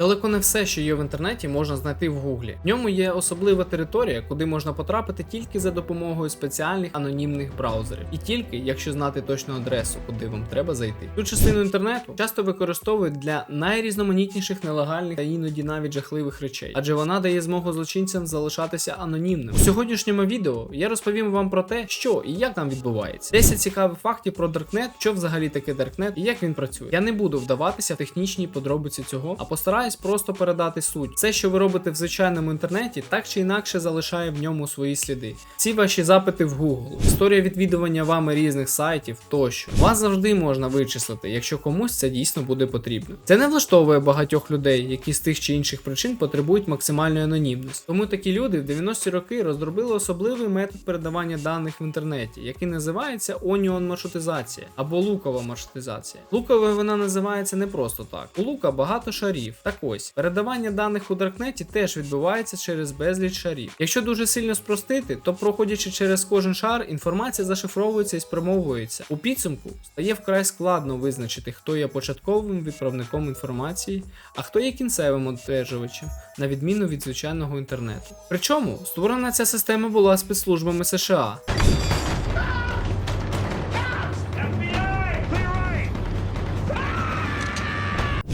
Далеко не все, що є в інтернеті, можна знайти в Гуглі. В ньому є особлива територія, куди можна потрапити тільки за допомогою спеціальних анонімних браузерів, і тільки якщо знати точну адресу, куди вам треба зайти. Цю частину інтернету часто використовують для найрізноманітніших нелегальних та іноді навіть жахливих речей, адже вона дає змогу злочинцям залишатися анонімним. У сьогоднішньому відео я розповім вам про те, що і як там відбувається. 10 цікавих фактів про Даркнет, що взагалі таке Даркнет і як він працює. Я не буду вдаватися в технічні подробиці цього, а постараюсь просто передати суть. Все, що ви робите в звичайному інтернеті, так чи інакше залишає в ньому свої сліди. Ці ваші запити в Google, історія відвідування вами різних сайтів тощо. Вас завжди можна вичислити, якщо комусь це дійсно буде потрібно. Це не влаштовує багатьох людей, які з тих чи інших причин потребують максимальної анонімності. Тому такі люди в 90-ті роки розробили особливий метод передавання даних в інтернеті, який називається Onion маршрутизація або лукова маршрутизація. Лукова вона називається не просто так. У лука багато шарів. Так ось, передавання даних у Даркнеті теж відбувається через безліч шарів. Якщо дуже сильно спростити, то проходячи через кожен шар, інформація зашифровується і спрямовується. У підсумку стає вкрай складно визначити, хто є початковим відправником інформації, а хто є кінцевим одержувачем, на відміну від звичайного інтернету. Причому створена ця система була спецслужбами США.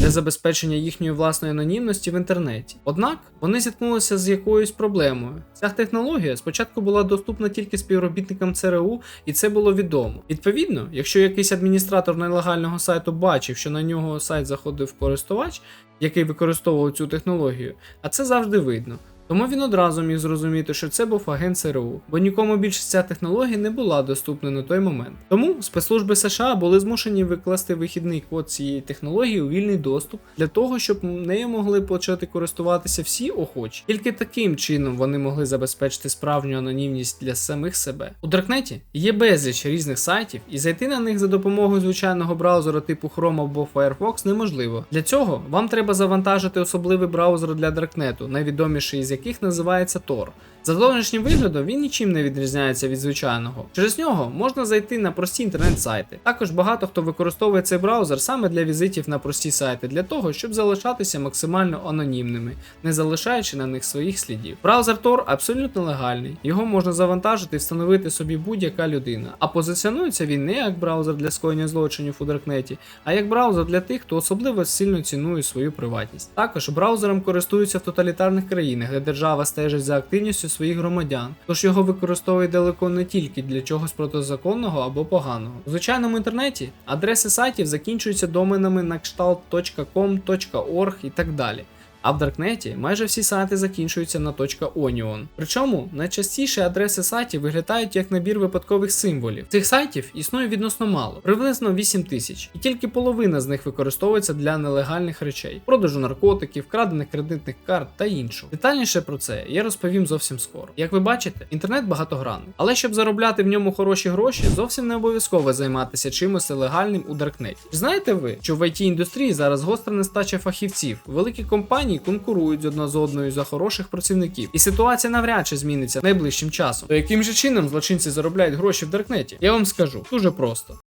Для забезпечення їхньої власної анонімності в інтернеті. Однак вони зіткнулися з якоюсь проблемою. Ця технологія спочатку була доступна тільки співробітникам ЦРУ, і це було відомо. Відповідно, якщо якийсь адміністратор нелегального сайту бачив, що на нього сайт заходив користувач, який використовував цю технологію, а це завжди видно. Тому він одразу міг зрозуміти, що це був агент ЦРУ, бо нікому більше ця технологія не була доступна на той момент. Тому спецслужби США були змушені викласти вихідний код цієї технології у вільний доступ для того, щоб нею могли почати користуватися всі охочі. Тільки таким чином вони могли забезпечити справжню анонімність для самих себе. У Даркнеті є безліч різних сайтів, і зайти на них за допомогою звичайного браузера типу Chrome або Firefox неможливо. Для цього вам треба завантажити особливий браузер для Даркнету, найвідоміший з яких називається Tor. За зовнішнім виглядом він нічим не відрізняється від звичайного. Через нього можна зайти на прості інтернет-сайти. Також багато хто використовує цей браузер саме для візитів на прості сайти, для того, щоб залишатися максимально анонімними, не залишаючи на них своїх слідів. Браузер Tor абсолютно легальний, його можна завантажити і встановити собі будь-яка людина. А позиціонується він не як браузер для скоєння злочинів у Даркнеті, а як браузер для тих, хто особливо сильно цінує свою приватність. Також браузером користуються в тоталітарних країнах, де держава стежить за активністю своїх громадян, тож його використовують далеко не тільки для чогось протизаконного або поганого. У звичайному інтернеті адреси сайтів закінчуються доменами на кшталт і так далі. А в Даркнеті майже всі сайти закінчуються на .onion. Причому найчастіше адреси сайтів виглядають як набір випадкових символів. Цих сайтів існує відносно мало, приблизно 8 тисяч, і тільки половина з них використовується для нелегальних речей, продажу наркотиків, крадених кредитних карт та іншого. Детальніше про це я розповім зовсім скоро. Як ви бачите, інтернет багатогранний, але щоб заробляти в ньому хороші гроші, зовсім не обов'язково займатися чимось легальним у Даркнеті. Знаєте ви, що в it індустрії зараз гостра нестача фахівців, великі компанії конкурують одна з одною за хороших працівників, і ситуація навряд чи зміниться найближчим часом. То яким же чином злочинці заробляють гроші в Даркнеті? Я вам скажу дуже просто.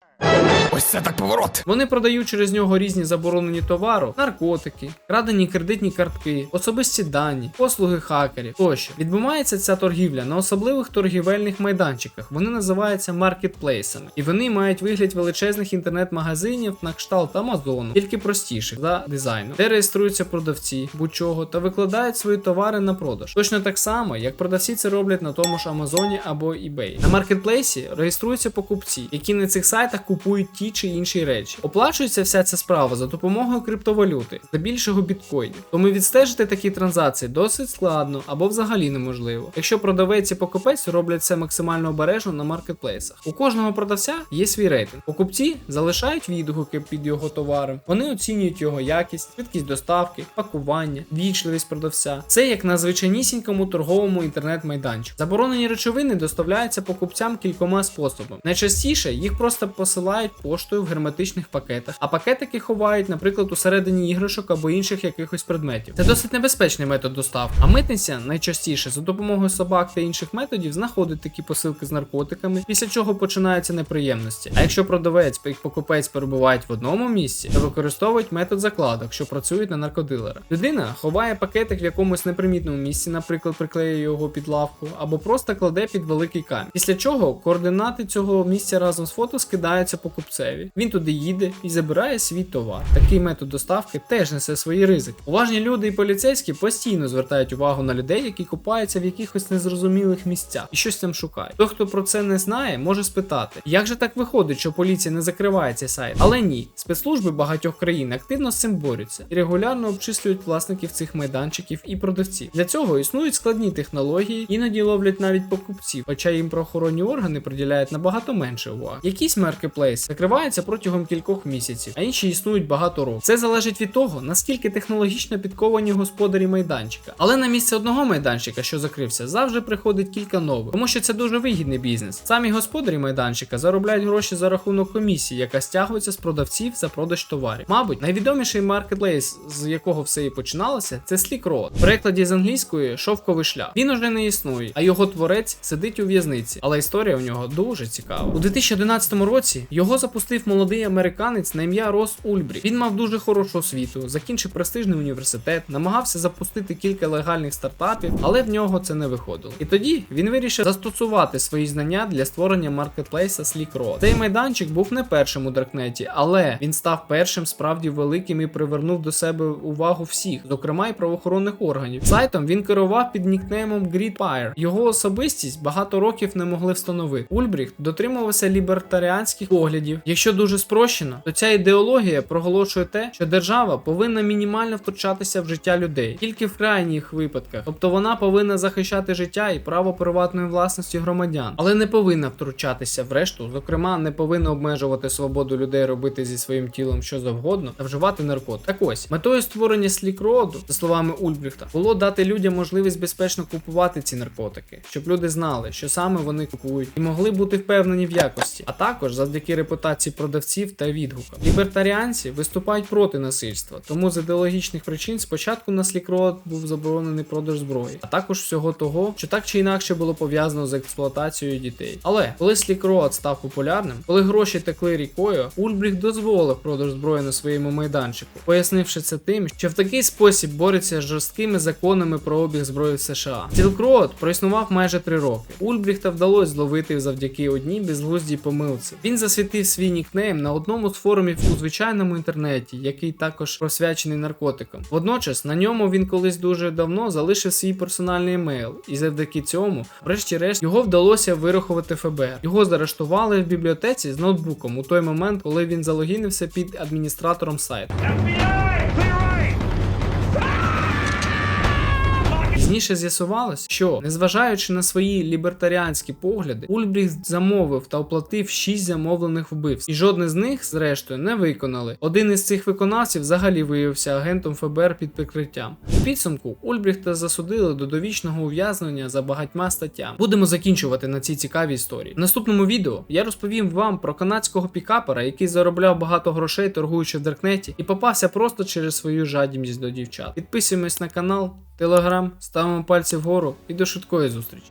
Ось це так поворот. Вони продають через нього різні заборонені товари, наркотики, крадені кредитні картки, особисті дані, послуги хакерів тощо. Відбувається ця торгівля на особливих торгівельних майданчиках. Вони називаються маркетплейсами, і вони мають вигляд величезних інтернет-магазинів на кшталт Амазону, тільки простіших за дизайном, де реєструються продавці будь-чого та викладають свої товари на продаж. Точно так само, як продавці це роблять на тому ж Амазоні або eBay. На маркетплейсі реєструються покупці, які на цих сайтах купують ті чи інші речі. Оплачується вся ця справа за допомогою криптовалюти, здебільшого біткоїнів. Тому відстежити такі транзакції досить складно або взагалі неможливо. Якщо продавець і покупець роблять це максимально обережно на маркетплейсах. У кожного продавця є свій рейтинг. Покупці залишають відгуки під його товаром, вони оцінюють його якість, швидкість доставки, пакування, вічливість продавця. Це як на звичайнісінькому торговому інтернет-майданчику. Заборонені речовини доставляються покупцям кількома способами. Найчастіше їх просто посилають поштою поштою в герметичних пакетах, а пакетики ховають, наприклад, усередині іграшок або інших якихось предметів. Це досить небезпечний метод доставки. А митниця найчастіше за допомогою собак та інших методів знаходить такі посилки з наркотиками, після чого починаються неприємності. А якщо продавець і покупець перебувають в одному місці, то використовують метод закладок, що працюють на наркодилера. Людина ховає пакетик в якомусь непримітному місці, наприклад, приклеює його під лавку, або просто кладе під великий камінь. Після чого координати цього місця разом з фото скидаються покупцеві. Він туди їде і забирає свій товар. Такий метод доставки теж несе свої ризики. Уважні люди і поліцейські постійно звертають увагу на людей, які купаються в якихось незрозумілих місцях і щось там шукають. Той, хто про це не знає, може спитати, як же так виходить, що поліція не закриває цей сайт? Але ні, спецслужби багатьох країн активно з цим борються і регулярно обчислюють власників цих майданчиків і продавців. Для цього існують складні технології, іноді ловлять навіть покупців, хоча їм правоохоронні органи приділяють набагато менше уваги. Якісь маркетплейс закриваються протягом кількох місяців, а інші існують багато років. Це залежить від того, наскільки технологічно підковані господарі майданчика. Але на місце одного майданчика, що закрився, завжди приходить кілька нових, тому що це дуже вигідний бізнес. Самі господарі майданчика заробляють гроші за рахунок комісії, яка стягується з продавців за продаж товарів. Мабуть, найвідоміший маркетплейс, з якого все і починалося, це Slick Road. В перекладі з англійської шовковий шлях. Він уже не існує, а його творець сидить у в'язниці. Але історія у нього дуже цікава. У 2011 році його запустив молодий американець на ім'я Рос Ульбрі. Він мав дуже хорошу освіту, закінчив престижний університет, намагався запустити кілька легальних стартапів, але в нього це не виходило. І тоді він вирішив застосувати свої знання для створення маркетплейса Road. Цей майданчик був не першим у Даркнеті, але він став першим справді великим і привернув до себе увагу всіх, зокрема й правоохоронних органів. Сайтом він керував під нікнеймом Gridpire. Його особистість багато років не могли встановити. Ульбріхт дотримувався лібертаріанських поглядів. Якщо дуже спрощено, то ця ідеологія проголошує те, що держава повинна мінімально втручатися в життя людей, тільки в крайніх випадках. Тобто вона повинна захищати життя і право приватної власності громадян, але не повинна втручатися в решту, зокрема, не повинна обмежувати свободу людей робити зі своїм тілом що завгодно та вживати наркотики. Так ось метою створення слікроду, за словами Ульбріхта, було дати людям можливість безпечно купувати ці наркотики, щоб люди знали, що саме вони купують, і могли бути впевнені в якості, а також завдяки репутації продавців та відгукам. Лібертаріанці виступають проти насильства, тому з ідеологічних причин спочатку на слікрод був заборонений продаж зброї, а також всього того, що так чи інакше було пов'язано з експлуатацією дітей. Але коли слікрод став популярним, коли гроші текли рікою, Ульбріх дозволив продаж зброї на своєму майданчику, пояснивши це тим, що в такий спосіб бореться з жорсткими законами про обіг зброї в США. Сілкрод проіснував майже три роки. Ульбріхта вдалося зловити завдяки одній безглуздій помилці. Він засвітив свій нікнейм на одному з форумів у звичайному інтернеті, який також просвячений наркотиком. Водночас на ньому він колись дуже давно залишив свій персональний емейл, і завдяки цьому, врешті-решт, його вдалося вирахувати ФБР. Його заарештували в бібліотеці з ноутбуком у той момент, коли він залогінився під адміністратором сайту. Пізніше з'ясувалось, що, незважаючи на свої лібертаріанські погляди, Ульбріхт замовив та оплатив 6 замовлених вбивств, і жодне з них, зрештою, не виконали. Один із цих виконавців взагалі виявився агентом ФБР під прикриттям. У підсумку Ульбріхта засудили до довічного ув'язнення за багатьма статтями. Будемо закінчувати на цій цікавій історії. В наступному відео я розповім вам про канадського пікапера, який заробляв багато грошей, торгуючи в Даркнеті, і попався просто через свою жадібність до дівчат. Підписуємось на канал. Телеграм, ставимо пальці вгору і до швидкої зустрічі.